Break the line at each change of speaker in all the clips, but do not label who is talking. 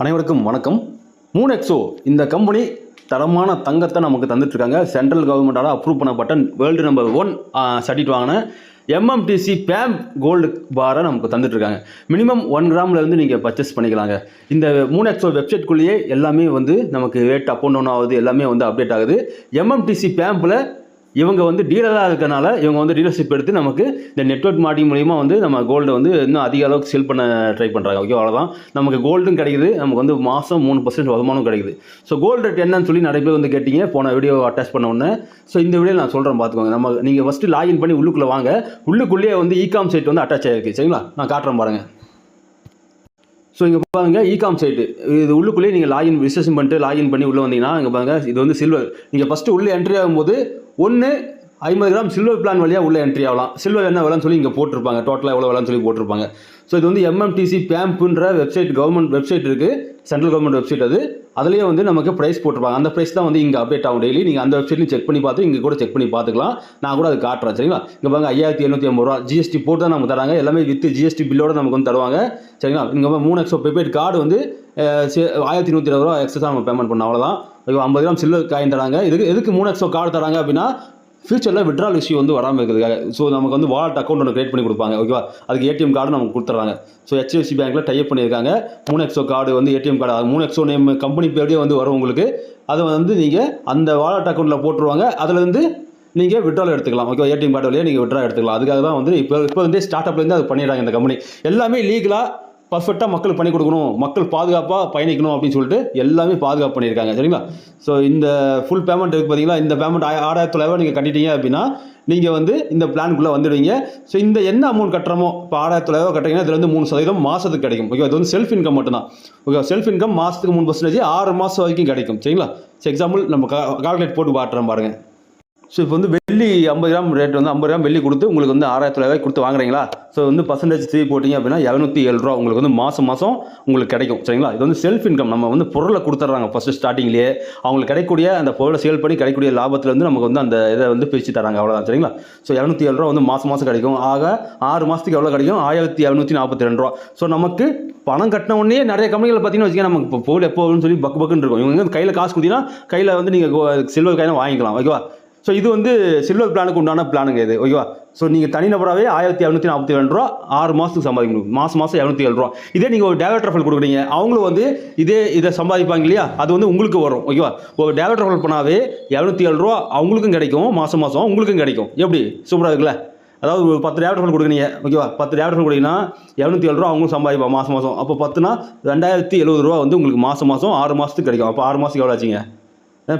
அனைவருக்கும் வணக்கம். Moon Exo இந்த கம்பெனி தரமான தங்கத்தை நமக்கு தந்துட்டுருக்காங்க. சென்ட்ரல் கவர்மெண்டால் அப்ரூவ் பண்ணப்பட்ட வேர்ல்டு நம்பர் ஒன் சர்டிஃபிகேட் வாங்கின எம்எம்டிசி பேம் கோல்டு பாரை நமக்கு தந்துட்டுருக்காங்க. மினிமம் ஒன் கிராம்லேருந்து நீங்கள் பர்ச்சேஸ் பண்ணிக்கலாங்க. இந்த மூணு எக்ஸோ வெப்சைட்குள்ளேயே எல்லாமே வந்து நமக்கு ரேட் அப் அண்ட் டவுன் ஆகுது எல்லாமே வந்து அப்டேட் ஆகுது. எம்எம்டிசி பேம்பில் இவங்க வந்து டீலராக இருக்கனால இவங்க வந்து டீலர்ஷிப் எடுத்து நமக்கு இந்த நெட்வொர்க் மார்க்கிங் மூலிமா வந்து நம்ம கோல்டை வந்து இன்னும் அதிக அளவுக்கு செல் பண்ண ட்ரை பண்ணுறாங்க ஓகே அவ்வளோதான் நமக்கு கோல்டும் கிடைக்குது. நமக்கு வந்து மாதம் மூணு பர்சன்ட் வருமானம் கிடைக்குது. ஸோ கோல்டு ரேட் என்னன்னு சொல்லி நிறைய பேர் வந்து கேட்டிங்க. போன வீடியோ அட்டாச் பண்ண உடனே. ஸோ இந்த வீடியோ நான் சொல்கிறேன் பார்த்துக்கோங்க நம்ம நீங்கள் ஃபஸ்ட்டு லாகின் பண்ணி உள்ளுக்குள்ளே வாங்க. உள்ளுக்குள்ளேயே வந்து இகாம் சைட் வந்து அட்டாச் ஆகிருக்கு சரிங்களா? நான் காட்டுறேன் பாருங்கள் ஸோ இங்கே பாருங்க இகாம் சைட்டு இது உள்ளுக்குள்ளேயே நீங்கள் லாகின் ரிஜிஸ்ட்ரேஷன் பண்ணிட்டு லாகின் பண்ணி உள்ளே வந்தீங்கன்னா இங்கே பாருங்கள் இது வந்து சில்வர் நீங்கள் ஃபஸ்ட்டு உள்ளே என்ட்ரி ஆகும்போது ஒன்று ஐம்பது கிராம் சில்வர் பிளான் வழியாக உள்ள என்ட்ரி ஆகலாம். சில்வர் என்ன விலைன்னு சொல்லி இங்கே போட்டிருப்பாங்க. டோட்டலாக எவ்வளோ விலைன்னு சொல்லி போட்டிருப்பாங்க. ஸோ இது வந்து எம்எம்டிசி பேம்ப்புன்ற வெப்சைட் கவர்மெண்ட் வெப்சைட் இருக்குது சென்ட்ரல் கவர்மெண்ட் வெப்சைட் அது. அதுலேயே வந்து நமக்கு ப்ரைஸ் போட்டிருப்பாங்க. அந்த ப்ரைஸ் தான் வந்து இங்கே அப்டேட் ஆகும் டெய்லி நீங்கள் அந்த வெப்சைட்லையும் செக் பண்ணி பார்த்து இங்கே கூட செக் பண்ணி பார்த்துக்கலாம். நான் கூட அது காட்டுறேன் சரிங்களா? இங்கே பாருங்க ஐயாயிரத்தி எழுநூற்றி ஐம்பது ரூபா. ஜிஎஸ்டி போட்டு தான் நமக்கு தராங்க. எல்லாமே வித் ஜிஎஸ்டி பில்லோட நமக்கு வந்து தருவாங்க சரிங்களா? இங்கே மூணு எக்ஸோ ப்ரிபேட் கார்டு வந்து ஆயிரத்தி நூற்றி இருபது ரூபா எக்ஸ்ட்ரா நம்ம பேமெண்ட் பண்ணோம். அவ்வளோதான் ஐயோ ஐம்பது கிராம் சில்வர் காயின் தராங்க. இதுக்கு எதுக்கு மூணு எக்ஸோ கார்டு தராங்க அப்படின்னா ஃபியூச்சரில் விட்ரால் இஷ்யூ வந்து வராமல் இருக்கிறதுக்காக. ஸோ நமக்கு வந்து வாலெட் அக்கௌண்ட் ஒன்று கிரியேட் பண்ணி கொடுப்பாங்க ஓகேவா அதுக்கு ஏடிஎம் கார்டு நமக்கு கொடுத்துட்றாங்க. ஸோ ஹெச்டிஎஃப்சி பேங்க்கில் டைப் பண்ணியிருக்காங்க. மூணு எக்ஸோ கார்டு வந்து ஏடிஎம் கார்டு அது மூணு எக்ஸோ நேம் கம்பெனி பேர்லேயே வந்து வரும் உங்களுக்கு. அதை வந்து நீங்கள் அந்த வாலெட் அக்கௌண்ட்டில் போட்டுருவாங்க. அதுலேருந்து நீங்கள் விட்ரால் எடுத்துக்கலாம் ஓகே ஏடிஎம் கார்டு வழியாக நீங்கள் விட்ரா எடுத்துக்கலாம். அதுக்காக தான் வந்து இப்போ இப்போ வந்து ஸ்டார்ட் அப்லேருந்து அது பண்ணிடுறாங்க இந்த கம்பெனி எல்லாமே லீகலாக பர்ஃபெக்டாக மக்களுக்கு பண்ணி கொடுக்கணும். மக்கள் பாதுகாப்பாக பயணிக்கணும் அப்படின்னு சொல்லிட்டு எல்லாமே பாதுகாப்பு பண்ணியிருக்காங்க. சரிங்களா? ஸோ இந்த ஃபுல் பேமெண்ட் இருக்குது பார்த்தீங்களா இந்த பேமெண்ட் ஆறாயிரத்தி தொள்ளாயிரம் நீங்கள் கட்டிட்டீங்க அப்படின்னா நீங்கள் வந்து இந்த பிளானுக்குள்ளே வந்துடுவீங்க. ஸோ இந்த என்ன அமௌண்ட் கட்டுறமோ இப்போ ஆறாயிரத்தி தொள்ளாயிரம் கட்டுறீங்கன்னா இதில் வந்து மூணு சதவீதம் மாதத்துக்கு கிடைக்கும். ஓகே அது வந்து செல்ஃப் இன்கம் மட்டும்தான். ஓகே செல்ஃப் இன்கம் மாதத்துக்கு மூணு பர்சன்டேஜ் ஆறு மாதம் வரைக்கும் கிடைக்கும். சரிங்களா? ஸோ எக்ஸாம்பிள் நம்ம கால்குலேட் போட்டு காட்டுறோம் பாருங்கள் ஸோ இப்போ வந்து வெள்ளி ஐம்பது கிராம் ரேட் வந்து ஐம்பது கிராம் வெள்ளி கொடுத்து உங்களுக்கு வந்து ஆறாயிரத்தி தொள்ளாயிரம் கொடுத்து வாங்குறீங்களா? ஸோ வந்து பர்சன்டேஜ் த்ரீ போட்டிங்க அப்படின்னா இரநூத்தி ஏழு ரூபா உங்களுக்கு வந்து மாதம் மாதம் உங்களுக்கு கிடைக்கும். சரிங்களா? இது வந்து செல்ஃப் இன்கம் நம்ம வந்து பொருளை கொடுத்துட்றாங்க ஃபஸ்ட்டு ஸ்டார்டிங்லேயே அவங்களுக்கு கிடைக்கக்கூடிய அந்த பொருளை சேல் பண்ணி கிடைக்கக்கூடிய லாபத்தில் வந்து நமக்கு வந்து அந்த இதை வந்து பிரித்து தராங்க. அவ்வளோதான் சரிங்களா? ஸோ இரநூத்தி ஏழு ரூபா வந்து மாதம் மாதம் கிடைக்கும். ஆக ஆறு மாதத்துக்கு எவ்வளோ கிடைக்கும்? ஆயிரத்தி இரநூத்தி நாற்பத்தி ரெண்டு ரூபா. ஸோ நமக்கு பணம் கட்டின உடனே நிறைய கம்பெனிகள் பார்த்தீங்கன்னா வச்சுக்கோங்க நமக்கு இப்போ பொருள் எப்போ சொல்லி பக்கு பக்குன்னு இருக்கும். இவங்க வந்து கையில் காசு கொடுத்தீங்கன்னா கையில் வந்து நீங்கள் சில்வர் காயினா வாங்கிக்கலாம். ஓகேவா? ஸோ இது வந்து சில்வர் பிளானுக்கு உண்டான பிளானுங்க இது ஓகேவா ஸோ நீங்கள் தனிநபராகவே ஆயிரத்தி இரநூத்தி நாற்பத்தி ரெண்டு ரூபா ஆறு மாதத்துக்கு சம்பாதிக்க முடியும். மாதம் மாதம் இரநூத்தி ஏழு ரூபா. இதே நீங்கள் ஒரு டேவலட் ரஃபல் கொடுக்குறீங்க அவங்களும் வந்து இதே இதை சம்பாதிப்பாங்க இல்லையா? அது வந்து உங்களுக்கு வரும் ஓகேவா ஒரு டேவலட் ரஃபல் பண்ணாவே இரநூத்தி ஏழு ரூபா அவங்களுக்கும் கிடைக்கும் மாதம் மாதம் உங்களுக்கும் கிடைக்கும். எப்படி? சூப்பராக இருக்குல்ல? அதாவது ஒரு பத்து டேவட் ஃபோன் கொடுக்குறீங்க ஓகேவா பத்து டேவட் ஃபோன் கொடுத்தீங்கன்னா இரநூத்தி ஏழு ரூபா அவங்களும் சம்பாதிப்பா மாதம் மாதம் அப்போ பத்துனா ரெண்டாயிரத்தி எழுபது ரூபா வந்து உங்களுக்கு மாதம் மாதம் ஆறு மாதத்துக்கு கிடைக்கும். அப்போ ஆறு மாதத்துக்கு எவ்வளோ ஆச்சுங்க?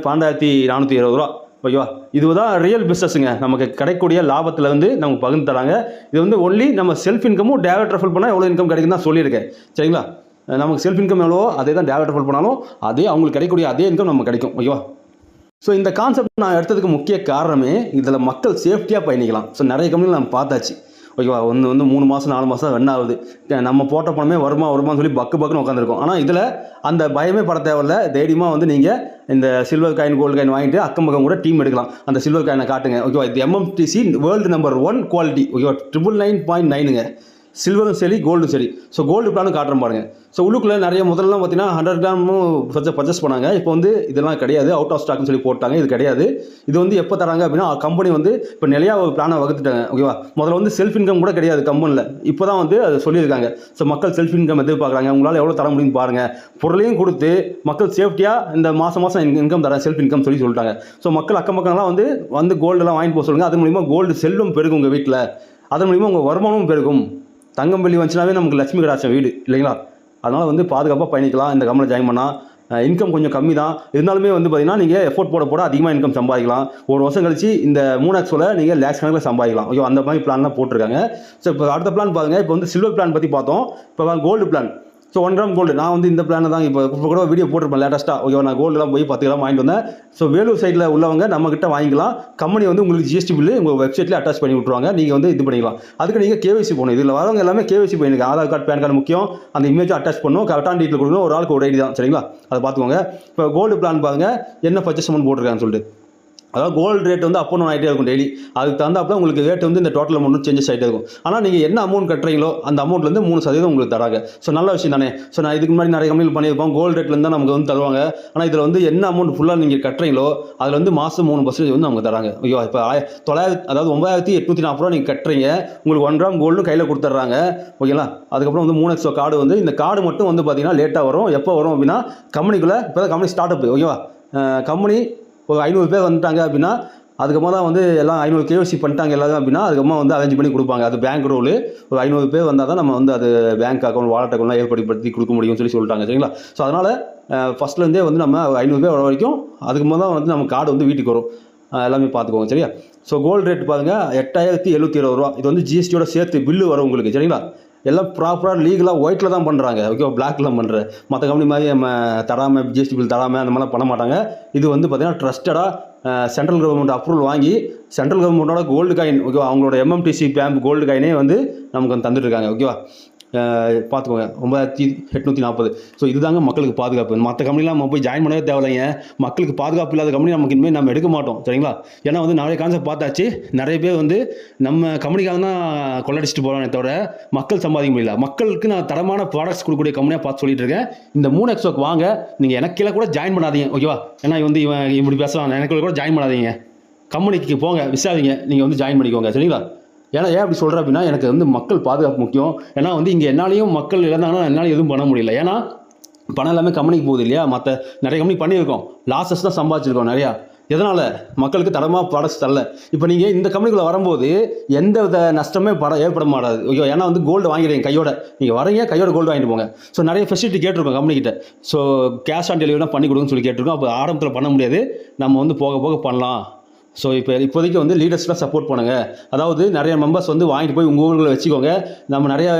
பன்னெண்டாயிரத்தி நானூற்றி இருபது ரூபா. ஓகேவா இதுதான் ரியல் பிஸ்னஸுங்க நமக்கு கிடைக்கக்கூடிய லாபத்தில் வந்து நமக்கு பகிர்ந்து தராங்க. இது வந்து ஒன்லி நம்ம செல்ஃப் இன்கமும் டேவட் ரெஃபர் பண்ணால் எவ்வளோ இன்கம் கிடைக்கும் தான் சொல்லியிருக்கேன். சரிங்களா? நமக்கு செல்ஃப் இன்கம் எவ்வளோ அதே தான் டேவட் ரெஃபர் பண்ணாலும் அதே அவங்களுக்கு கிடைக்கக்கூடிய அதே இன்கம் நமக்கு கிடைக்கும். ஓகேவா ஸோ இந்த கான்செப்ட் நான் எடுத்ததுக்கு முக்கிய காரணமே இதில் மக்கள் சேஃப்டியாக பயணிக்கலாம். ஸோ நிறைய கம்பெனிகள் நம்ம பார்த்தாச்சு. ஓகேவா? ஒன்று வந்து மூணு மாதம் நாலு மாதம் ரன் ஆகுது. நம்ம போட்ட பணமே வருமா வருமான்னு சொல்லி பக்கு பக்குன்னு உட்காந்துருக்கோம் ஆனால் இதில் அந்த பயமே பட தேவையில்ல. தைரியமாக வந்து நீங்கள் இந்த சில்வர் காயின் கோல்டு காயின் வாங்கிட்டு அக்கம் பக்கம் கூட டீம் எடுக்கலாம். அந்த சில்வர் காயினை காட்டுங்க. ஓகேவா? இது MMTC world number one quality ஓகேவா? ட்ரிபிள் நைன் பாயிண்ட் நைனுங்க சில்வரும் சரி கோல்டும் சரி. ஸோ கோல்டு பிளானும் காட்டுறேன் பாருங்கள் ஸோ உள்ளுக்குள்ளே நிறைய முதல்லாம் பார்த்தீங்கன்னா ஹண்ட்ரட் கிராமும் பர்ச்சேஸ் பண்ணாங்க. இப்போ வந்து இதெல்லாம் கிடையாது. அவுட் ஆஃப் ஸ்டாக்னு சொல்லி போட்டாங்க. இது கிடையாது. இது வந்து எப்போ தராங்க அப்படின்னா கம்பெனி வந்து இப்போ நிலையாக ஒரு பிளானை வகுத்துட்டாங்க. ஓகேவா முதல்ல வந்து செல்ஃப் இன்கம் கூட கிடையாது கம்பெனியில் இப்போ தான் வந்து அதை சொல்லியிருக்காங்க. ஸோ மக்கள் செல்ஃப் இன்கம் எதிர்பார்க்குறாங்க. உங்களால் எவ்வளோ தர முடியும்னு பாருங்கள் பொருளையும் கொடுத்து மக்கள் சேஃப்டியாக இந்த மாதம் மாதம் இன்கம் தரேன் செல்ஃப் இன்கம் சொல்லி சொல்லிட்டாங்க. ஸோ மக்கள் அக்கம் பக்கம்லாம் வந்து வந்து கோல்டெல்லாம் வாங்கிட்டு போக சொல்லுங்கள் அது மூலிமா கோல்டு செல்வம் பெருகும் உங்கள் வீட்டில் அதன் மூலிமா உங்கள் வருமானமும் பெருகும். தங்கம் வெள்ளி வந்துச்சுனாவே நமக்கு லட்சுமி கடாட்சம் வீடு இல்லைங்களா? அதனால் வந்து பாதுகாப்பாக பயணிக்கலாம் இந்த கம்பெனியில் ஜாயின் பண்ணால் இன்கம் கொஞ்சம் கம்மி தான் இருந்தாலுமே வந்து பார்த்தீங்கன்னா நீங்கள் எஃபோர்ட் போட போட அதிகமாக இன்கம் சம்பாதிக்கலாம். ஒரு வருஷம் கழிச்சு இந்த மூணு ஆக்ஸோட நீங்கள் லேக்ஸ் கணக்கில் சம்பாதிக்கலாம். ஓகே அந்த மாதிரி பிளான்லாம் போட்டிருக்காங்க. ஸோ இப்போ அடுத்த பிளான் பாருங்கள் இப்போ வந்து சில்வர் பிளான் பற்றி பார்த்தோம். இப்போ gold plan so one gram gold நான் வந்து இந்த பிளானை தான் இப்போ இப்போ கூட வீடியோ போட்டிருப்பேன் லேட்டஸ்ட்டாக ஓகேவா நான் கோல்டுலாம் போய் பத்து கிராம் வாங்கிட்டு வந்தேன். ஸோ வேலூர் சைடில் உள்ளவங்க நம்மக்கிட்ட வாங்கிக்கலாம். கம்பெனி வந்து உங்களுக்கு ஜிஎஸ்டி பில்லு உங்கள் வெப்சைட்லேயே அட்டாச் பண்ணி விட்ருவாங்க நீங்கள் வந்து இது பண்ணிக்கலாம். அதுக்கு நீங்கள் கேவைசி போகணும் இதில் வரவங்க எல்லாமே கேவைசி பண்ணிருக்காங்க ஆதார் கார்டு பேன் கார்டு முக்கியம். அந்த இமேஜை அட்டாச் பண்ணணும். கரெக்டான டீட்டெயில் கொடுக்கணும். ஒரு ஆளுக்கு ஒரு ஐடி தான். சரிங்களா? அதை பார்த்துக்கோங்க. இப்போ கோல்டு பிளான் பாருங்கள் என்ன பர்ச்சேஸ் அமௌண்ட் போட்டிருக்காங்கன்னு சொல்லிட்டு. அதாவது கோல்டு ரேட் வந்து அப் அண்ட் ஆகிட்டே இருக்கும் டெய்லி அதுக்கு தகுந்தாப்பில் உங்களுக்கு ரேட் வந்து இந்த டோட்டல் அமௌண்ட் சேஞ்சஸ் ஆகிட்டே இருக்கும். ஆனால் நீங்கள் என்ன அமௌண்ட் கட்டுறீங்களோ அந்த அமௌண்ட்லேருந்து மூணு சதவீதம் உங்களுக்கு தராங்க. ஸோ நல்ல விஷயம் தானே? ஸோ நான் இதுக்கு முன்னாடி நிறைய கம்பெனியில் பண்ணியிருப்போம். கோல்டு ரேட்லேருந்து தான் நமக்கு வந்து தருவாங்க. ஆனால் இதில் வந்து என்ன அமௌண்ட் ஃபுல்லாக நீங்கள் கட்டுறீங்களோ அதில் வந்து மாதம் மூணு பர்சன்டேஜ் வந்து நமக்கு தராங்க. ஐயோ இப்போ தொள்ளாயிரத்தி அதாவது ஒன்பதாயிரத்தி எட்நூற்றி நாற்பது ரூபா நீங்கள் கட்டுறீங்க. உங்களுக்கு ஒன் கிராம் கோல்டும் கையில் கொடுத்துட்றாங்க. ஓகேங்களா அதுக்கப்புறம் வந்து மூணு எக்ஸோ கார்டு வந்து இந்த கார்டு மட்டும் வந்து பார்த்தீங்கன்னா லேட்டாக வரும். எப்போ வரும் அப்படின்னா கம்பெனிக்குள்ளே இப்போ தான் கம்பெனி ஸ்டார்ட் அப் ஓகேவா கம்பெனி ஒரு ஐநூறு பேர் வந்துட்டாங்க அப்படின்னா அதுக்கப்புறம் தான் வந்து எல்லாம் ஐநூறு கேஒசி பண்ணிட்டாங்க எல்லாரும் அப்படின்னா அதுக்கப்புறமா வந்து அரேஞ்ச் பண்ணி கொடுப்பாங்க. அது பேங்க் ரோலு ஒரு ஐநூறு பேர் வந்தால் தான் நம்ம வந்து அது பேங்க் அக்கௌண்ட் வாலெட் அக்கௌண்ட்லாம் ஏற்படுத்தி கொடுக்க முடியும்னு சொல்லி சொல்லிட்டாங்க. சரிங்களா? ஸோ அதனால் ஃபஸ்ட்லேருந்தே வந்து நம்ம ஐநூறு பேர் வர வரைக்கும் அதுக்கு தான் வந்து நம்ம கார்டு வந்து வீட்டுக்கு வரும். எல்லாமே பார்த்துக்கோங்க. சரியா? ஸோ கோல்டு ரேட் பாருங்கள் எட்டாயிரத்தி எழுபத்தி இருபது ரூபா. இது வந்து ஜிஎஸ்டியோட சேர்த்து பில்லு வரும் உங்களுக்கு. சரிங்களா? எல்லாம் ப்ராப்பராக லீகலாக ஒயிட்டில் தான் பண்ணுறாங்க ஓகே பிளாக்லாம் பண்ணுற மற்ற கம்பெனி மாதிரி நம்ம தராமல் ஜிஎஸ்டி பில் தராமல் அந்த மாதிரிலாம் பண்ண மாட்டாங்க. இது வந்து பார்த்திங்கன்னா ட்ரஸ்டடாக சென்ட்ரல் கவர்மெண்ட் அப்ரூவல் வாங்கி சென்ட்ரல் கவர்மெண்ட்டோட கோல்டு காயின் ஓகேவா அவங்களோட எம்எம்டிசி பேம்ப் கோல்டு காயினே வந்து நமக்கு வந்து தந்துட்டுருக்காங்க ஓகேவா பார்த்துக்கோங்க ஒன்பதாயிரத்தி எட்நூற்றி நாற்பது ஸோ இதுதாங்க மக்களுக்கு பாதுகாப்பு. மற்ற கம்பெனிலாம் நம்ம போய் ஜாயின் பண்ணவே தேவையில்லைங்க. மக்களுக்கு பாதுகாப்பு இல்லாத கம்பெனி நமக்கு இனிமேல் நம்ம எடுக்க மாட்டோம். சரிங்களா? ஏன்னா வந்து நிறைய கான்செப்ட் பார்த்தாச்சு. நிறைய பேர் வந்து நம்ம கம்பெனிக்காக தான் கொள்ளடிச்சிட்டு போகிறானே தவிர மக்கள் சம்பாதிக்க முடியல. மக்களுக்கு நான் தரமான ப்ராடக்ட்ஸ் கொடுக்கக்கூடிய கம்பெனியாக பார்த்து சொல்லிட்டு இருக்கேன். இந்த மூணு எக்ஸோக்கு வாங்க. நீங்கள் எனக்கு கீழே கூட ஜாயின் பண்ணாதீங்க. ஓகேவா ஏன்னா வந்து இவன் இப்படி பேசலாம். எனக்கு கூட ஜாயின் பண்ணாதீங்க. கம்பெனிக்கு போங்க. விசாரிங்க. நீங்கள் வந்து ஜாயின் பண்ணிக்கோங்க. சரிங்களா? ஏன்னா ஏன் அப்படி சொல்கிறேன் அப்படின்னா எனக்கு வந்து மக்கள் பாதுகாப்பு முக்கியம். ஏன்னா வந்து இங்கே என்னாலையும் மக்கள் இழந்தாங்கன்னா என்னால் எதுவும் பண்ண முடியல. ஏன்னா பணம் எல்லாமே கம்பெனிக்கு போகுது இல்லையா? மற்ற நிறைய கம்பெனி பண்ணியிருக்கோம். லாஸஸ் தான் சம்பாதிச்சிருக்கோம் நிறையா. எதனால்? மக்களுக்கு தரமாக ப்ராடக்ட்ஸ் தரல. இப்போ நீங்கள் இந்த கம்பெனிக்குள்ளே வரும்போது எந்த வித நஷ்டமே பட ஏற்பட மாட்டாது. ஐயோ ஏன்னா வந்து கோல்டு வாங்கிடுறீங்க கையோட. நீங்கள் வரீங்க கையோட கோல்டு வாங்கிட்டு போங்க. ஸோ நிறைய ஃபெசிலிட்டி கேட்டிருக்கோம் கம்பெனிக்கிட்ட ஸோ கேஷ் ஆன் டெலிவரினா பண்ணி கொடுங்கன்னு சொல்லி கேட்டிருக்கோம். அப்போ ஆரம்பத்தில் பண்ண முடியாது. நம்ம வந்து போக போக பண்ணலாம். ஸோ இப்போ இப்போதைக்கு வந்து லீடர்ஸ்லாம் சப்போர்ட் பண்ணுங்க. அதாவது நிறைய மெம்பர்ஸ் வந்து வாங்கிட்டு போய் உங்கள் ஊரில் வச்சுக்கோங்க. நம்ம நிறையா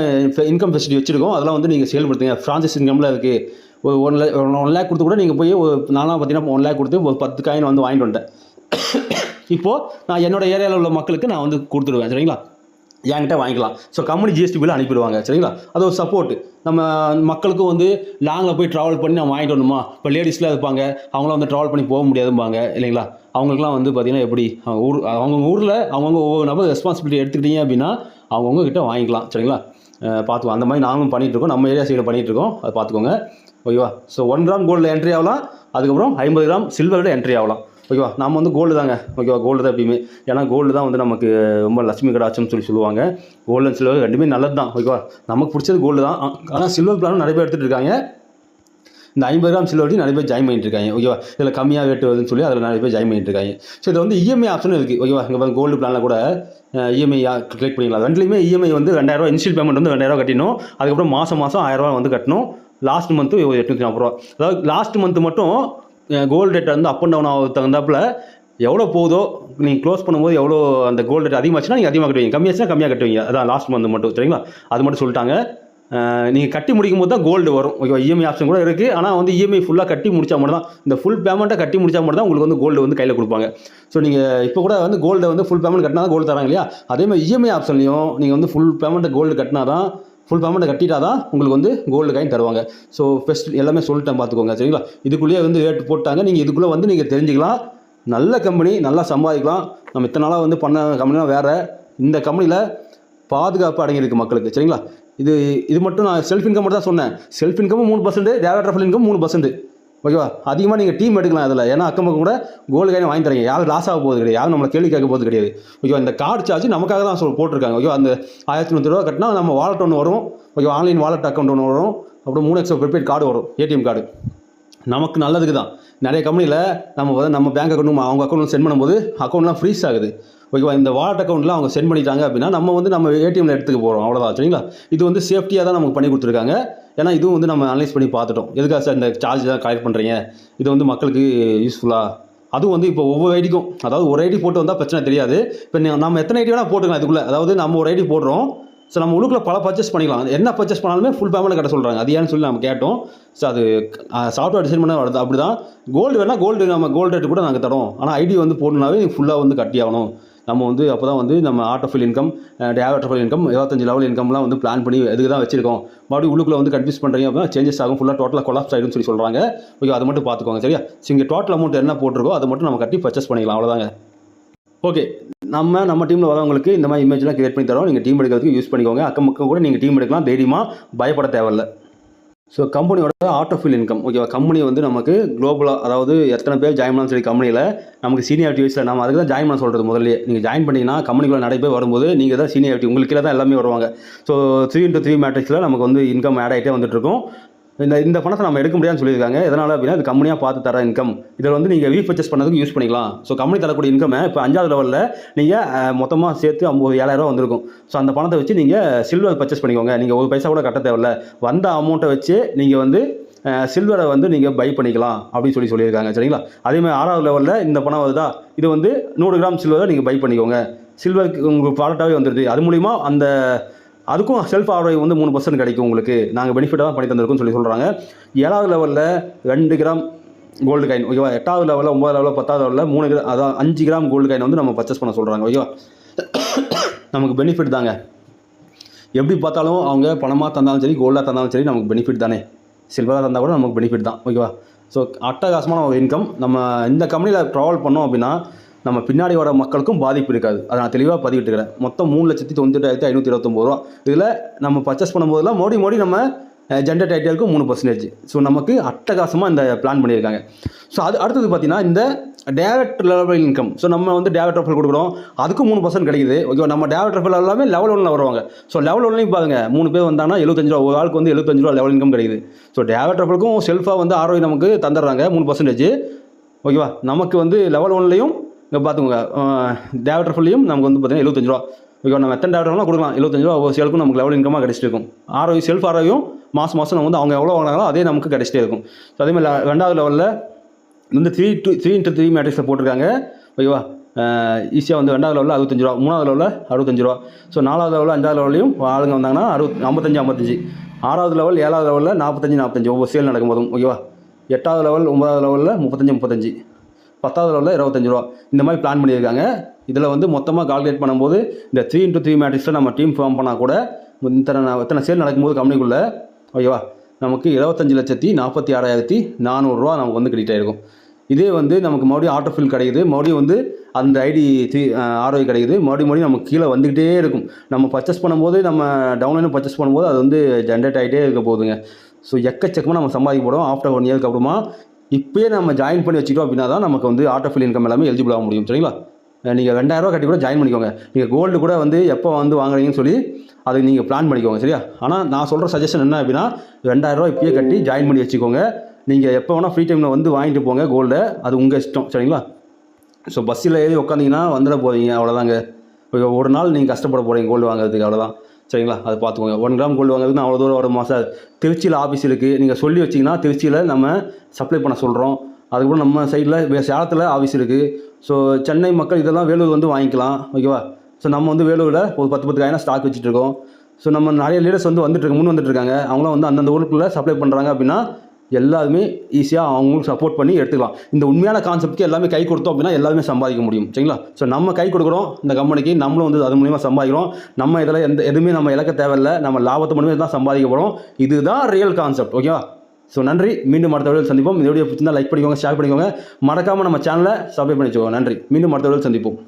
இன்கம் ஃபெசிலிட்டி வச்சுருக்கோம். அதெல்லாம் வந்து நீங்கள் செயல்படுத்துங்க. ஃப்ரான்சைஸ் இன்கம்ல இருக்குது ஒரு ஒன் லே ஒன் லேக் கொடுத்து கூட நீங்கள் போய் ஒரு நான்லாம் பார்த்தீங்கன்னா ஒன் லேக் கொடுத்து ஒரு பத்து காயின் வந்து வாங்கிட்டு வந்துட்டேன். இப்போது நான் என்னோட ஏரியாவில் உள்ள மக்களுக்கு நான் வந்து கொடுத்துடுவேன். சரிங்களா? என்கிட்ட வாங்கிக்கலாம். ஸோ கம்பெனி ஜிஎஸ்டி பில் அனுப்பிடுவாங்க. சரிங்களா? அது ஒரு சப்போர்ட் நம்ம மக்களுக்கும் வந்து லாங்கில் போய் ட்ராவல் பண்ணி நம்ம வாங்கிட்டு வரணுமா? இப்போ லேடிஸ்லாம் இருப்பாங்க. அவங்களாம் வந்து ட்ராவல் பண்ணி போக முடியாதும்பாங்க இல்லைங்களா? அவங்களுக்குலாம் வந்து பார்த்திங்கன்னா எப்படி? அவங்க ஊர் அவங்கவுங்க ஊரில் அவங்கவுங்க ஒவ்வொரு நபர் ரெஸ்பான்சிபிலிட்டி எடுத்துக்கிட்டீங்க அப்படின்னா அவங்கவுங்க கிட்ட வாங்கிக்கலாம் சரிங்களா? பார்த்துக்கோ அந்த மாதிரி நாங்களும் பண்ணிகிட்டு இருக்கோம். நம்ம ஏரியா சைடில் பண்ணிகிட்டு இருக்கோம். அதை பார்த்துக்கோங்க ஓகேவா? ஸோ ஒன் கிராம் கோல்டில் என்ட்ரி ஆகலாம். அதுக்கப்புறம் ஐம்பது கிராம் சில்வரில் என்ட்ரி ஆகலாம். ஓகேவா? நாம் வந்து கோல்டு தாங்க. ஓகேவா? கோல்டு தான் எப்பயுமே. ஏன்னா கோல்டு தான் வந்து நமக்கு ரொம்ப லட்சுமி கடாச்சம்னு சொல்லி சொல்லுவாங்க. கோல்டு அண்ட் சில்வர் ரெண்டுமே நல்லது தான் ஓகேவா? நமக்கு பிடிச்சது கோல்டு தான். ஆனால் சில்வர் பிளானும் நிறைய பேர் எடுத்துகிட்டு இருக்காங்க. இந்த ஐம்பது கிராம் சில்வர் நிறைய பேர் ஜாயின் பண்ணிட்டு இருக்காங்க. ஓகேவா? இதில் கம்மியாக ரேட்டு வருதுன்னு சொல்லி அதில் நிறைய பேர் ஜாயின் பண்ணிட்டு இருக்காங்க. ஸோ இது வந்து இஎம்ஐ ஆப்ஷனும் இருக்குது ஓகேவா? இங்கே கோல்டு பிளானில் கூட இஎம்ஐ கிளிக் பண்ணிக்கலாம். ரெண்டுலேயுமே இஎம்ஐ வந்து ரெண்டாயிரரூவா இன்ஷியல் பேமெண்ட் வந்து ரெண்டாயிரரூவா கட்டணும் அதுக்கப்புறம் மாதம் மாதம் ஆயிரரூவா வந்து கட்டணும். லாஸ்ட் மந்த்து எட்நூற்றி நாற்பது ரூபா அதாவது லாஸ்ட் மந்த் மட்டும் கோல்டு ரேட் வந்து அப் அண்ட் டவுன் ஆக தகுந்தாப்புல எவ்வளோ போகுதோ நீங்கள் க்ளோஸ் பண்ணும்போது எவ்வளோ அந்த கோல்டு ரேட் அதிகமாச்சுன்னா நீங்கள் அதிகமாக கட்டுவீங்க. கம்மியாச்சுன்னா கம்மியாக கட்டுவீங்க. அதான் லாஸ்ட் மந்த் மட்டும் சரிங்களா? அது மட்டும் சொல்லிட்டாங்க. நீங்கள் கட்டி முடிக்கும் போது தான் கோல்டு வரும். ஓகேவா இஎம்ஐ ஆப்ஷன் கூட இருக்குது ஆனால் வந்து இஎம்ஐ ஃபுல்லாக கட்டி முடிச்சா மட்டும் தான் இந்த ஃபுல் பேமெண்ட்டை கட்டி முடிச்சா மட்டும் தான் உங்களுக்கு வந்து கோல்டு வந்து கையில் கொடுப்பாங்க. ஸோ நீங்கள் இப்போ கூட வந்து கோல்டு வந்து ஃபுல் பேமெண்ட் கட்டினா தான் கோல்டு தராங்க இல்லையா? அதே மாதிரி இஎம்ஐ ஆப்ஷன்லையும் நீங்கள் வந்து ஃபுல் பேமெண்ட்டை கோல்டு கட்டினா தான் ஃபுல் பேமெண்ட்டை கட்டிட்டா தான் உங்களுக்கு வந்து கோல்டு காயின் தருவாங்க. ஸோ ஃபெஸ்ட் எல்லாமே சொல்லிட்டேன் பார்த்துக்கோங்க சரிங்களா? இதுக்குள்ளேயே வந்து ரேட் போட்டாங்க. நீங்கள் இதுக்குள்ளே வந்து நீங்கள் தெரிஞ்சுக்கலாம். நல்ல கம்பெனி நல்லா சம்பாதிக்கலாம். நம்ம இத்தனை நாளாக வந்து பண்ண கம்பெனிலாம் வேறு. இந்த கம்பெனியில் பாதுகாப்பு அடங்கியிருக்கு மக்களுக்கு சரிங்களா? இது இது மட்டும் நான் செல்ஃப் இன்கம் மட்டும் தான் சொன்னேன். செல்ஃப் இன்கமும் மூணு பர்சன்ட் டேரக்ட் இன்கம் மூணு பர்சன்ட் ஓகேவா? அதிகமாக நீங்கள் டீம் எடுக்கலாம் அதில் ஏன்னா அக்கம் பக்கம் கூட கோல்டு காயின் வாங்கி தரீங்க. யாரும் லாஸ் ஆக போகுது கிடையாது. யாரும் நம்மளை கேள்வி கேட்க போகுது கிடையாது. ஓகேவா? இந்த கார்டு சார்ஜ் நமக்காக தான் சொல் போட்டிருக்காங்க. ஓகேவா? அந்த ஆயிரத்தி நூற்றி ரூபா கட்டினா நம்ம வாலெட் ஒன்று வரும். ஓகே ஆன்லைன் வாலெட் அக்கௌண்ட் ஒன்று வரும். அப்புறம் மூணு எக்ஸோ ப்ரிபேட் கார்டு வரும். ஏடிஎம் கார்டு நமக்கு நல்லதுக்கு தான் நிறைய கம்பெனியில் நம்ம வந்து நம்ம பேங்க் அக்கௌண்ட் அவங்க அக்கௌண்ட் சென்ட் பண்ணும்போது அக்கௌண்ட்லாம் ஃப்ரீஸ் ஆகுது. ஓகேவா இந்த வாலெட் அக்கௌண்ட்டில் அவங்க சென்ட் பண்ணிட்டாங்க அப்படின்னா நம்ம வந்து நம்ம ஏடிஎம்ல எடுத்துக்க போகிறோம் அவ்வளோதான் சரிங்களா? இது வந்து சேஃப்டியாக தான் நமக்கு பண்ணி கொடுத்துருக்காங்க. ஏன்னா இதுவும் வந்து நம்ம அனலைஸ் பண்ணி பார்த்துட்டோம். எதுக்காக சார் இந்த சார்ஜ் தான் கலெக்ட் பண்ணுறீங்க இது வந்து மக்களுக்கு யூஸ்ஃபுல்லாக அதுவும் வந்து இப்போ ஒவ்வொரு ஐடிக்கும் அதாவது ஒரு ஐடி போட்டு வந்தால் பிரச்சனை தெரியாது. இப்போ நம்ம எத்தனை ஐடி வேணால் போட்டுக்கலாம் இதுக்குள்ளே. அதாவது நம்ம ஒரு ஐடி போடுறோம். ஸோ நம்ம உள்ளுக்குள்ள பல பர்ச்சேஸ் பண்ணிக்கலாம். என்ன பர்ச்சேஸ் பண்ணாலுமே ஃபுல் பேமெண்ட் கட்ட சொல்கிறாங்க அது ஏன்னு சொல்லி நம்ம கேட்டோம். ஸோ அது சாஃப்ட்வேர் டிசைன் பண்ண வருது அப்படி தான் கோல்டு வேணால் கோல்டு நம்ம கோல்டு ரேட்டு கூட நாங்கள் தரோம். ஆனால் ஐடி வந்து போடணுனாவே ஃபுல்லாக வந்து கட்டி ஆகணும். நம்ம வந்து அப்போ தான் வந்து நம்ம ஆட்டோஃபில் இன்கம் டேவட்டோஃபில் இன்கம் இருபத்தஞ்சு லெவல் இன்கம்லாம் வந்து பிளான் பண்ணி இதுக்கு தான் வச்சிருக்கோம். மறுபடியும் உள்ளுக்குள்ள வந்து கன்ஃபியூஸ் பண்ணுறீங்க அப்படின்னா சேஞ்சஸ் ஆகும். ஃபுல்லாக டோட்டலாக கொலாப்ஸ் ஆகிடும்னு சொல்லி சொல்கிறாங்க ஓகே அதை மட்டும் பார்த்துக்கோங்க. சரியா? ஸோ இங்கே டோட்டல் அமௌண்ட் என்ன போட்டிருக்கோ அதை மட்டும் நம்ம கட்டி பர்ச்சேஸ் பண்ணிக்கலாம். அவ்வளோதாங்க ஓகே நம்ம நம்ம டீமில் வரவங்களுக்கு இந்த மாதிரி இமேஜ்லாம் கிரியேட் பண்ணி தரோம் நீங்கள் டீம் எடுக்கிறதுக்கு யூஸ் பண்ணிக்கோங்க. அக்கம் பக்கம் கூட நீங்கள் டீம் எடுக்கலாம். தைரியமாக பயப்பட தேவையில்ல. ஸோ கம்பெனியோட ஆட்டோஃபில் இன்கம் ஓகேவா கம்பெனி வந்து நமக்கு குளோபலாக அதாவது எத்தனை பேர் ஜாயின் பண்ணலாம் சரி கம்பெனியில் நமக்கு சீனியாரிட்டி வயசில் நம்ம அதுக்கு தான் ஜாயின் பண்ண சொல்கிறது முதல்ல நீங்கள் ஜாயின் பண்ணிங்கன்னா கம்பெனிக்குள்ள நிறைய பேர் வரும்போது நீங்கள் தான் சீனியாரிட்டி உங்களுக்கு தான் எல்லாமே வருவாங்க. ஸோ த்ரீ இன்ட்டு த்ரீ மேட்ரிக்ஸில் நமக்கு வந்து இன்கம் ஆட் ஆகிட்டே வந்துட்டு இருக்கும். இந்த இந்த பணத்தை நம்ம எடுக்க முடியாதுன்னு சொல்லியிருக்காங்க. எதனால் அப்படின்னா இது கம்பெனியாக பார்த்து தர இன்கம் இதில் வந்து நீங்கள் ரீபர்ச்சேஸ் பண்ணதுக்கு யூஸ் பண்ணிக்கலாம். ஸோ கம்பெனி தரக்கூடிய இன்கமை இப்போ அஞ்சாவது லெவலில் நீங்கள் மொத்தமாக சேர்த்து ஐம்பது ஏழாயிரம் வந்திருக்கும். ஸோ அந்த பணத்தை வச்சு நீங்கள் சில்வர் பர்ச்சேஸ் பண்ணிக்கோங்க. நீங்கள் ஒரு பைசா கூட கட்ட தேவையில்ல. வந்த அமௌண்ட்டை வச்சு நீங்கள் வந்து சில்வரை வந்து நீங்கள் பை பண்ணிக்கலாம் அப்படின்னு சொல்லி சொல்லியிருக்காங்க. சரிங்களா? அதே மாதிரி ஆறாவது லெவலில் இந்த பணம் வருதா? இது வந்து நூறு கிராம் சில்வரை நீங்கள் பை பண்ணிக்கோங்க. சில்வருக்கு உங்களுக்கு ப்ராடக்டாகவே வந்துடுது அது மூலிமா அந்த அதுக்கும் செல்ஃப் ஆர்டர் வந்து மூணு பர்சன்ட் கிடைக்கும் உங்களுக்கு. நாங்கள் பெனிஃபிட்டாக தான் பண்ணி தந்திருக்கோம்னு சொல்லி சொல்கிறாங்க ஏழாவது லெவலில் ரெண்டு கிராம் கோல்டு காயின் ஓகேவா எட்டாவது லெவலில் ஒன்பதாவது லெவலில் பத்தாவது லெவலில் மூணு கிராம் அதான் அஞ்சு கிராம் கோல்டு காயின் வந்து நம்ம பர்ச்சேஸ் பண்ண சொல்கிறாங்க ஓகேவா நமக்கு பெனிஃபிட் தாங்க. எப்படி பார்த்தாலும் அவங்க பணமாக தந்தாலும் சரி கோல்டாக தந்தாலும் சரி நமக்கு பெனிஃபிட் தானே. சில்வராக தந்தால் கூட நமக்கு பெனிஃபிட் தான் ஓகேவா ஸோ அட்டகாசமான ஒரு இன்கம் நம்ம இந்த கம்பெனியில் ட்ராவல் பண்ணோம் அப்படின்னா நம்ம பின்னாடி வர மக்களுக்கும் பாதிப்பு இருக்காது. அதை நான் தெளிவாக பதிவிட்டுக்கிறேன். மொத்தம் மூணு லட்சத்தி தொண்ணூத்தெட்டாயிரத்தி ஐநூற்றி இருபத்தொம்பது ரூபா. இதில் நம்ம பர்ச்சேஸ் பண்ணும்போதெல்லாம் மோடி மோடி நம்ம ஜெண்டர் ஆகிட்டே மூணு பர்சன்டேஜ் ஸோ நமக்கு அட்டகாசமாக இந்த பிளான் பண்ணியிருக்காங்க. ஸோ அது அடுத்தது பார்த்தீங்கன்னா இந்த டேரக்ட் லெவல் இன்கம் ஸோ நம்ம வந்து டேரக்ட் ரஃபல் கொடுக்குறோம். அதுக்கும் மூணு பர்சன்ட் கிடைக்குது. ஓகே நம்ம டேரக்ட் ரஃபல் எல்லாமே லெவல் ஒன்றில் வருவாங்க. ஸோ லெவல் ஒன்லையும் பாருங்க. மூணு பேர் வந்தாங்கன்னா எழுபத்தஞ்சு ரூபா ஒரு ஆளுக்கு வந்து எழுபத்தஞ்சு ரூபா லெவல் இன்கம் கிடைக்குது. ஸோ டேரக்ட் ரஃபலுக்கும் செல்ஃபாக வந்து ஆரோக்கியம் நமக்கு தந்துடுறாங்க. மூணு பர்சன்டேஜ் ஓகேவா நமக்கு வந்து லெவல் ஒன்லையும் இங்கே பார்த்துக்கோங்க டேரக்ட் ஃபுல்லையும் நமக்கு வந்து பார்த்தீங்கன்னா எழுபத்தஞ்சு ரூபா. ஓகே நம்ம எத்தனை டேரக்டர்லாம் கொடுக்கலாம். எழுபத்தஞ்சு ரூபா ஒவ்வொரு சேலுக்கும் நமக்கு லெவல் இன்கமாக கிடச்சிட்டு இருக்கும். ஆர்ஓஐ செல்ஃப் ஆர்ஓயும் மாதம் மாதம் நம்ம வந்து அவங்க எவ்வளோ வாங்கினாங்களோ அதே நமக்கு கிடச்சிட்டே இருக்கும். ஸோ அதே மாதிரி ரெண்டாவது லெவலில் வந்து three two three into three மேட்ரிக்ஸில் போட்டிருக்காங்க. ஓகேவா? ஈஸியாக வந்து ரெண்டாவது லெவலில் அறுபத்தஞ்சு ரூபா மூணாவது லெவலில் அறுபத்தஞ்சு ரூபா. ஸோ நாலாவது லெவலில் அஞ்சாவது லெவலையும் ஆளுங்க வந்தாங்கன்னா அறுபத் ஐம்பத்தஞ்சு ஐம்பத்தஞ்சு. ஆறாவது லெவல் ஏழாவது லெவலில் நாற்பத்தஞ்சு நாற்பத்தஞ்சு. ஒவ்வொரு சேல் நடக்கும் போதும் ஓகேவா? எட்டாவது லெவல் ஒன்பதாவது லெவலில் முப்பத்தஞ்சு முப்பத்தஞ்சு. பத்தாவது லெவலில் இருபத்தஞ்சு ரூபா. இந்த மாதிரி பிளான் பண்ணியிருக்காங்க. இதில் வந்து மொத்தமாக கால்குலேட் பண்ணும்போது இந்த த்ரீ இன்ட்டு த்ரீ மேட்ரிக்ஸில் நம்ம டீம் ஃபார்ம் பண்ணால் கூட இத்தனை இத்தனை சேல் நடக்கும்போது கம்பெனிக்குள்ளே ஓகேவா? நமக்கு இருபத்தஞ்சு லட்சத்தி நாற்பத்தி ஆறாயிரத்தி நானூறுரூவா நமக்கு வந்து கிரெடிட் ஆகிருக்கும் இதே வந்து நமக்கு மறுபடியும் ஆட்டோ ஃபில் கிடைக்குது. மறுபடியும் வந்து அந்த ஐடி த்ரீ ஆர்ஓ கிடைக்குது. மறுபடியும் மறுபடியும் நமக்கு கீழே வந்துக்கிட்டே இருக்கும். நம்ம பர்ச்சேஸ் பண்ணும்போது நம்ம டவுன்லைனும் பர்ச்சேஸ் பண்ணும்போது அது வந்து ஜென்ரேட் ஆகிட்டே இருக்க போகுதுங்க. ஸோ எக்கச்சக்கமாக நம்ம சம்பாதிக்க போகிறோம் ஆஃப்டர் ஒன் இயருக்கு அப்புறமா இப்போயே நம்ம ஜாயின் பண்ணி வச்சுக்கிட்டோம் அப்படின்னா தான் நமக்கு வந்து ஆட்டோ ஃபில் இன்கம் எல்லாமே எலிஜிபிள் ஆக முடியும் சரிங்களா? நீங்கள் ரெண்டாயிரரூவா கட்டி கூட ஜாயின் பண்ணிக்கோங்க. நீங்கள் கோல்டு கூட வந்து எப்போ வந்து வாங்குறீங்கன்னு சொல்லி அதை நீங்கள் பிளான் பண்ணிக்கோங்க சரியா? ஆனால் நான் சொல்கிற சஜஷன் என்ன அப்படின்னா ரெண்டாயிரரூவா இப்பயே கட்டி ஜாயின் பண்ணி வச்சுக்கோங்க. நீங்கள் எப்போ வேணால் ஃப்ரீ டைமில் வந்து வாங்கிட்டு போங்க கோல்டை அது உங்கள் இஷ்டம் சரிங்களா? ஸோ பஸ்ஸில் ஏறி உட்காந்திங்கன்னா வந்துட போகிறீங்க அவ்வளோதாங்க ஒரு நாள் நீங்கள் கஷ்டப்பட போகிறீங்க கோல்டு வாங்குறதுக்கு அவ்வளோதான் சரிங்களா? அதை பார்த்துக்கோங்க. ஒன் கிராம் கோல்டு வாங்குறதுக்கு அவ்வளோ தூரம் வருமா சார் திருச்சியில் ஆஃபீஸ் இருக்குது நீங்கள் சொல்லி வச்சிங்கன்னா திருச்சியில் நம்ம சப்ளை பண்ண சொல்கிறோம் அதுக்கப்புறம் நம்ம சைடில் சேலத்தில் ஆஃபீஸ் இருக்குது ஸோ சென்னை மக்கள் இதெல்லாம் வேலூர் வந்து வாங்கிக்கலாம். ஓகேவா ஸோ நம்ம வந்து வேலூரில் ஒரு பத்து பத்து காயினா ஸ்டாக் வச்சுட்டு இருக்கோம். ஸோ நம்ம நிறைய லீடர்ஸ் வந்து வந்துட்டு முன் வந்துட்டு இருக்காங்க. அவங்களாம் வந்து அந்தந்த ஊருக்குள்ளே சப்ளை பண்ணுறாங்க அப்படின்னா எல்லாருமே ஈஸியாக அவங்களுக்கு சப்போர்ட் பண்ணி எடுத்துக்கலாம். இந்த உண்மையான கான்செப்ட்க்கு எல்லாமே கை கொடுத்தோம் அப்படின்னா எல்லாருமே சம்பாதிக்க முடியும். சரிங்களா? ஸோ நம்ம கை கொடுக்குறோம். இந்த கம்பெனிக்கு நம்மளும் வந்து அது மூலியமாக சம்பாதிக்கிறோம். நம்ம இதில் எந்த எதுவுமே நம்ம இழக்க தேவையில்லை. நம்ம லாபத்தை மட்டுமே தான் சம்பாதிக்க போகிறோம் இதுதான் ரியல் கான்செப்ட் ஓகேவா ஸோ நன்றி. மீண்டும் அடுத்த வீடியோ சந்திப்போம். இந்த வீடியோ பிடிச்சிருந்தா லைக் பண்ணிக்கோங்க ஷேர் பண்ணிக்கோங்க. மறக்காமல் நம்ம சேனலை சப்ஸ்கிரைப் பண்ணிக்கோங்க. நன்றி. மீண்டும் அடுத்த வீடியோ சந்திப்போம்.